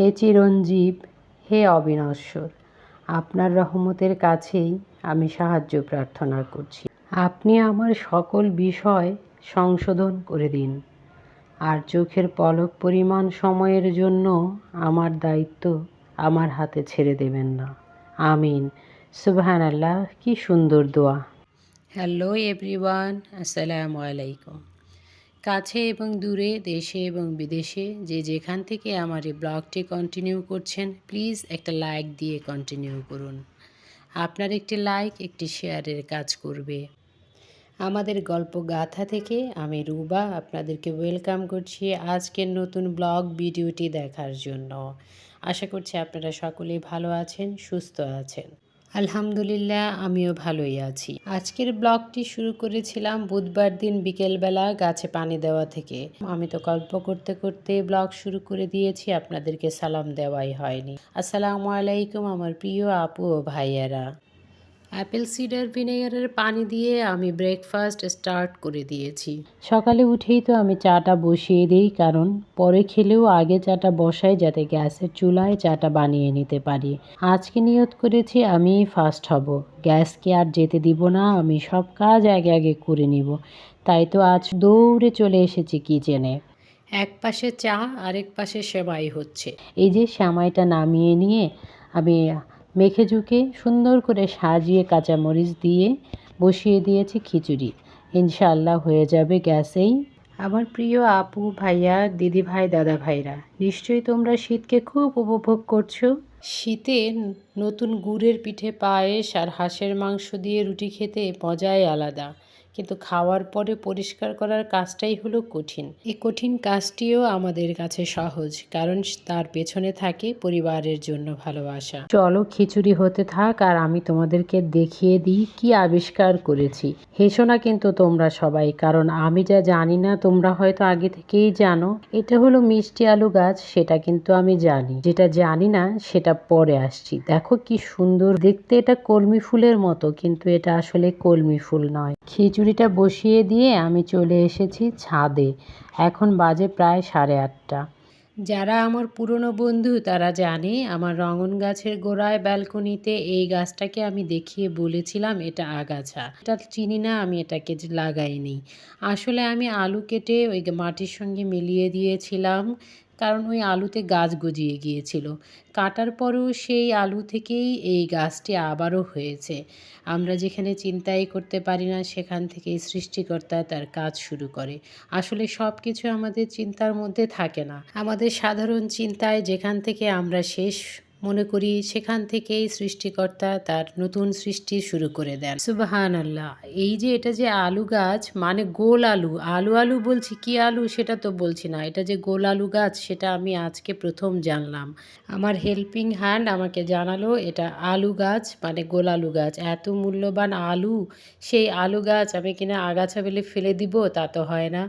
হে চিরঞ্জীব, হে অবিনশ্বর, আপনার রহমতের কাছেই আমি সাহায্য প্রার্থনা করছি। আপনি আমার সকল বিষয় সংশোধন করে দিন, আর চোখের পলক পরিমাণ সময়ের জন্য আমার দায়িত্ব আমার হাতে ছেড়ে দেবেন না। আমিন। সুবহান আল্লাহ কি সুন্দর দোয়া। হ্যালো এভরিওয়ান, আসসালামু আলাইকুম। কাছে এবং দূরে, দেশে এবং বিদেশে যে যেখান থেকে আমার এই ব্লগটি কন্টিনিউ করছেন প্লিজ একটা লাইক দিয়ে কন্টিনিউ করুন। আপনার একটি লাইক একটি শেয়ারের কাজ করবে। আমাদের গল্প গাথা থেকে আমি রুবা আপনাদেরকে ওয়েলকাম করছি আজকের নতুন ব্লগ ভিডিওটি দেখার জন্য। আশা করছি আপনারা সকলেই ভালো আছেন, সুস্থ আছেন। আলহামদুলিল্লাহ, আমিও ভালোই আছি। আজকের ব্লগটি শুরু করেছিলাম বুধবার দিন বিকেলবেলা গাছে পানি দেওয়া থেকে। আমি তো গল্প করতে করতে ব্লগ শুরু করে দিয়েছি, আপনাদেরকে সালাম দেওয়াই হয়নি। আসসালামু আলাইকুম আমার প্রিয় আপু ও ভাইয়ারা। অ্যাপেল সিডার ভিনেগারের পানি দিয়ে আমি ব্রেকফাস্ট স্টার্ট করে দিয়েছি। সকালে উঠেই তো আমি চাটা বসিয়ে দিই কারণ পরে খেলেও আগে চাটা বসাই যাতে গ্যাসের চুলায় চাটা বানিয়ে নিতে পারি। আজকে নিয়ত করেছি আমি ফার্স্ট হব। গ্যাসকে আর যেতে দিব না আমি সব কাজ আগে আগে করে নিব। তাই তো আজ দৌড়ে চলে এসেছি কিচেনে। এক পাশে চা আরেক পাশে সেমাই হচ্ছে। এই যে সেমাইটা নামিয়ে নিয়ে আমি মেখে ঝুঁকে সুন্দর করে সাজিয়ে কাঁচামরিচ দিয়ে বসিয়ে দিয়েছি খিচুড়ি। ইনশাল্লাহ হয়ে যাবে গ্যাসেই। আমার প্রিয় আপু, ভাইয়া দিদি ভাই দাদা ভাইরা নিশ্চয়ই তোমরা শীতকে খুব উপভোগ করছ। শীতে নতুন গুড়ের পিঠে পায়েস আর হাঁসের মাংস দিয়ে রুটি খেতে মজাই আলাদা। কিন্তু খাওয়ার পরে পরিষ্কার করার কাজটাই হলো কঠিন। এই কঠিন কাজটিও আমাদের কাছে সহজ, কারণ তার পেছনে থাকে পরিবারের জন্য ভালোবাসা। চলো খিচুড়ি হতে থাক আর আমি তোমাদেরকে দেখিয়ে দিই কি আবিষ্কার করেছি। হেসো না কিন্তু তোমরা সবাই, কারণ আমি যা জানি না তোমরা হয়তো আগে থেকেই জানো। এটা হলো মিষ্টি আলু গাছ, সেটা কিন্তু আমি জানি। যেটা জানি না, সেটা পরে আসছি। দেখো কি সুন্দর, দেখতে এটা কলমি ফুলের মতো, কিন্তু এটা আসলে কলমি ফুল নয়। খিচুড়িটা বসিয়ে দিয়ে আমি চলে এসেছি ছাদে। এখন বাজে প্রায় সাড়ে আটটা। যারা আমার পুরনো বন্ধু, তারা জানে আমার রঙন গাছের গোড়ায় ব্যালকনিতে এই গাছটাকে আমি দেখিয়ে বলেছিলাম এটা আগাছা। এটা চিনি না, আমি এটাকে লাগাইনি। আসলে আমি আলু কেটে ওই মাটির সঙ্গে মিলিয়ে দিয়েছিলাম। কারণ ওই আলুতে গাছ গজিয়ে গিয়েছিল। কাটার পরেও সেই আলু থেকেই এই গাছটি আবারও হয়েছে। আমরা যেখানে চিন্তাই করতে পারি না, সেখান থেকেই সৃষ্টিকর্তা তার কাজ শুরু করে। আসলে সব কিছু আমাদের চিন্তার মধ্যে থাকে না। আমাদের সাধারণ চিন্তায় যেখান থেকে আমরা শেষ মনে করি সেখান থেকেই সৃষ্টিকর্তা তার নতুন সৃষ্টি শুরু করে দেন। সুবাহান আল্লাহ এই যে এটা যে আলু গাছ মানে গোল আলু আলু আলু বলছি কি আলু সেটা তো বলছি না। এটা যে গোল আলু গাছ সেটা আমি আজকে প্রথম জানলাম। আমার হেল্পিং হ্যান্ড আমাকে জানালো, এটা আলু গাছ মানে গোল আলু গাছ। এত মূল্যবান আলু, সেই আলু গাছ আমি কিনা আগাছা বেলে ফেলে দিব, তা তো হয় না।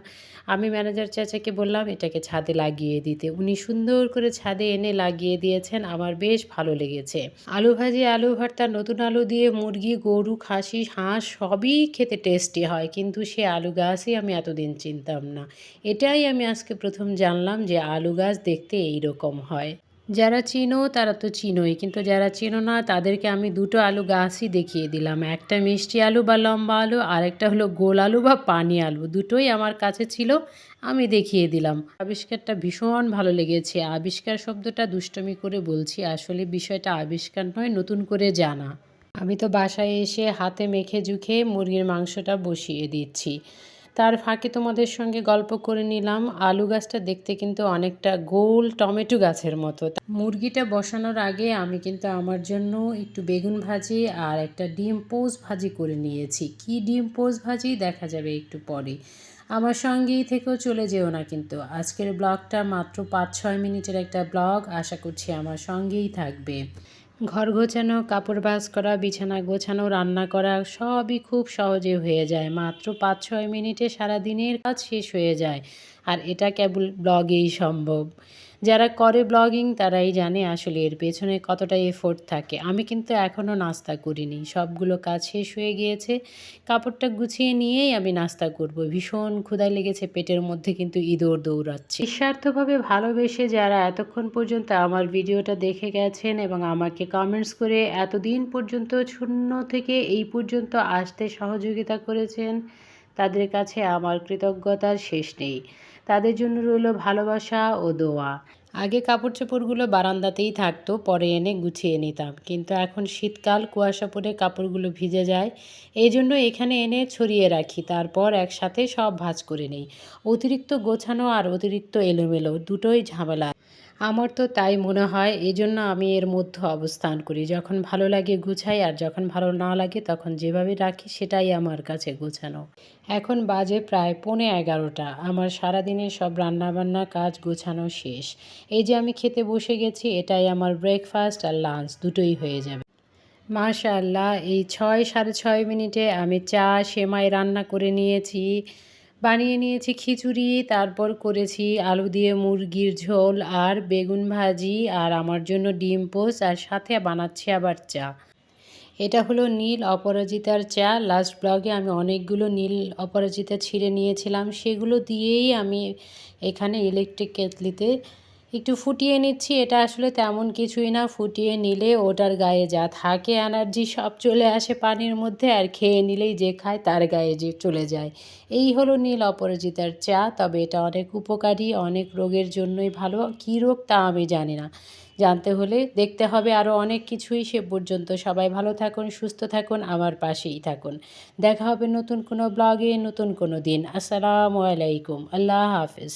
আমি ম্যানেজার চাচাকে বললাম, এটাকে ছাদে লাগিয়ে দিতে। উনি সুন্দর করে ছাদে এনে লাগিয়ে দিয়েছেন। আমার বেশ ভালো লেগেছে। আলু ভাজি, আলু ভর্তা, নতুন আলু দিয়ে মুরগি, গরু, খাসি, হাঁস সবই খেতে টেস্টি হয়, কিন্তু সে আলু গাছই আমি এতদিন চিনতাম না। এটাই আমি আজকে প্রথম জানলাম যে আলু গাছ দেখতে এই রকম হয়। যারা চিনো, তারা তো চিনোই। কিন্তু যারা চিনো না, তাদেরকে আমি দুটো আলু গাছই দেখিয়ে দিলাম। একটা মিষ্টি আলু বা লম্বা আলু, আর একটা হলো গোল আলু বা পানি আলু। দুটোই আমার কাছে ছিল, আমি দেখিয়ে দিলাম। আবিষ্কারটা ভীষণ ভালো লেগেছে। আবিষ্কার শব্দটা দুষ্টমি করে বলছি, আসলে বিষয়টা আবিষ্কার নয়, নতুন করে জানা। আমি তো বাসায় এসে হাতে মেখে জুখে মুরগির মাংসটা বসিয়ে দিচ্ছি। তার ফাঁকে তোমাদের সঙ্গে গল্প করে নিলাম। আলু গাছটা দেখতে কিন্তু অনেকটা গোল টমেটো গাছের মতো। মুরগিটা বসানোর আগে আমি কিন্তু আমার জন্য একটু বেগুন ভাজি আর একটা ডিম পোজ ভাজি করে নিয়েছি। কি ডিম পোজ ভাজি? দেখা যাবে একটু পরে। আমার সঙ্গেই থেকেও চলে যেও না কিন্তু। আজকের ব্লগটা মাত্র পাঁচ ছয় মিনিটের একটা ব্লগ। আশা করছি আমার সঙ্গেই থাকবে। ঘর গোছানো, কাপড় বাস করা, বিছানা গোছানো, রান্না করা সবই খুব সহজে হয়ে যায়। মাত্র পাঁচ ছয় মিনিটে সারা দিনের কাজ শেষ হয়ে যায়। আর এটা কেবল ব্লগেই সম্ভব। যারা করে ব্লগিং, তারাই জানে আসলে এর পেছনে কতটা এফোর্ট থাকে। আমি কিন্তু এখনও নাস্তা করিনি। সবগুলো কাজ শেষ হয়ে গিয়েছে। কাপড়টা গুছিয়ে নিয়েই আমি নাস্তা করব। ভীষণ ক্ষুধা লেগেছে, পেটের মধ্যে কিন্তু ইঁদুর দৌড়াচ্ছে। নিঃস্বার্থভাবে ভালোবেসে যারা এতক্ষণ পর্যন্ত আমার ভিডিওটা দেখে গেছেন এবং আমাকে কমেন্টস করে এতদিন পর্যন্ত শূন্য থেকে এই পর্যন্ত আসতে সহযোগিতা করেছেন তাদের কাছে আমার কৃতজ্ঞতার শেষ নেই। তাদের জন্য রইল ভালোবাসা ও দোয়া। আগে কাপড় চোপড়গুলো বারান্দাতেই থাকতো, পরে এনে গুছিয়ে নিতাম। কিন্তু এখন শীতকাল, কুয়াশা পড়ে কাপড়গুলো ভিজে যায়। এই জন্য এখানে এনে ছড়িয়ে রাখি, তারপর একসাথে সব ভাঁজ করে নিই। অতিরিক্ত গোছানো আর অতিরিক্ত এলোমেলো, দুটোই ঝামেলা। আমার তো তাই মনে হয় এই জন্য আমি এর মধ্যে অবস্থান করি। যখন ভালো লাগে গুছাই, আর যখন ভালো না লাগে তখন যেভাবে রাখি সেটাই আমার কাছে গোছানো। এখন বাজে প্রায় পৌনে এগারোটা। আমার সারাদিনের সব রান্নাবান্না কাজ গোছানো শেষ। এই যে আমি খেতে বসে গেছি, এটাই আমার ব্রেকফাস্ট আর লাঞ্চ দুটোই হয়ে যাবে। মাশাআল্লাহ, এই ছয়, সাড়ে ছয় মিনিটে আমি চা, সেমাই রান্না করে নিয়েছি। বানিয়ে নিয়েছি খিচুড়ি, তারপর করেছি আলু দিয়ে মুরগির ঝোল আর বেগুন ভাজি আর আমার জন্য ডিম পোস আর সাথে বানাচ্ছি আবার চা। এটা হলো নীল অপরাজিতার চা। লাস্ট ব্লগে আমি অনেকগুলো নীল অপরাজিতা ছিঁড়ে নিয়েছিলাম। সেগুলো দিয়েই আমি এখানে ইলেকট্রিক কেতলিতে একটু ফুটিয়ে নিচ্ছি, এটা আসলে তেমন কিছুই না। ফুটিয়ে নিলে ওটার গায়ে যা থাকে এনার্জি সব চলে আসে পানির মধ্যে আর খেয়ে নিলেই যে খায় তার গায়ে যে চলে যায়। এই হলো নীল অপরাজিতার চা, তবে এটা অনেক উপকারী, অনেক রোগের জন্যই ভালো। কী রোগ তা আমি জানি না। জানতে হলে দেখতে হবে আরও অনেক কিছুই। সে পর্যন্ত সবাই ভালো থাকুন, সুস্থ থাকুন, আমার পাশেই থাকুন। দেখা হবে নতুন কোনো ব্লগে নতুন কোনো দিন। আসসালামু আলাইকুম। আল্লাহ হাফিজ।